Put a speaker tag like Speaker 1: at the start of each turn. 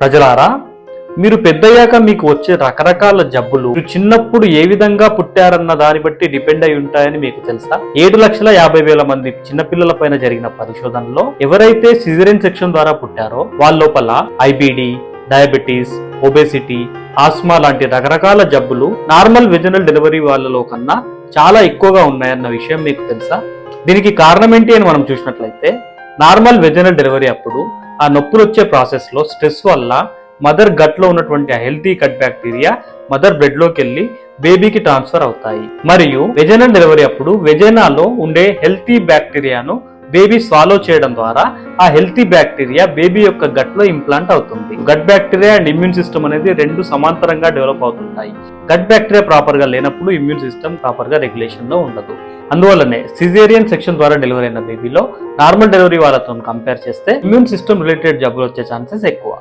Speaker 1: ప్రజలారా మీరు పెద్దయ్యాక మీకు వచ్చే రకరకాల జబ్బులు మీరు చిన్నప్పుడు ఏ విధంగా పుట్టారన్న దాన్ని బట్టి డిపెండ్ అయి ఉంటాయని మీకు తెలుసా? ఏడు లక్షల యాభై వేల మంది చిన్నపిల్లల పైన జరిగిన పరిశోధనలో ఎవరైతే సిజరియన్ సెక్షన్ ద్వారా పుట్టారో వాళ్ళ లోపల ఐబిడి డయాబెటీస్ ఒబేసిటీ ఆస్మా లాంటి రకరకాల జబ్బులు నార్మల్ వెజనల్ డెలివరీ వాళ్ళలో కన్నా చాలా ఎక్కువగా ఉన్నాయన్న విషయం మీకు తెలుసా? దీనికి కారణం ఏంటి అని మనం చూసినట్లయితే నార్మల్ వెజనల్ డెలివరీ అప్పుడు ఆ నొప్పులు వచ్చే ప్రాసెస్లో స్ట్రెస్ వల్ల మదర్ గట్లో ఉన్నటువంటి ఆ హెల్తీ గట్ బ్యాక్టీరియా మదర్ బ్లడ్లోకి వెళ్ళి బేబీకి ట్రాన్స్ఫర్ అవుతాయి. మరియు వెజనల్ డెలివరీ అప్పుడు వెజెనాలో ఉండే హెల్తీ బ్యాక్టీరియాను బేబీ స్వాలో చేయడం ద్వారా ఆ హెల్తీ బ్యాక్టీరియా బేబీ యొక్క గట్లో ఇంప్లాంట్ అవుతుంది. Gut bacteria and immune system అనేది రెండు సమాంతరంగా డెవలప్ అవుతుంటాయి. గట్ బ్యాక్టీరియా ప్రాపర్గా లేనప్పుడు ఇమ్యూన్ సిస్టమ్ ప్రాపర్గా రెగ్యులేషన్లో రెగ్యులేషన్లో ఉండదు. అందువల్లనే సిజేరియన్ సెక్షన్ ద్వారా డెలివరీ అయిన బేబీలో నార్మల్ డెలివరీ వాళ్ళతో కంపేర్ చేస్తే ఇమ్యూన్ సిస్టమ్ రిలేటెడ్ జబ్బులు వచ్చే ఛాన్సెస్ ఎక్కువ.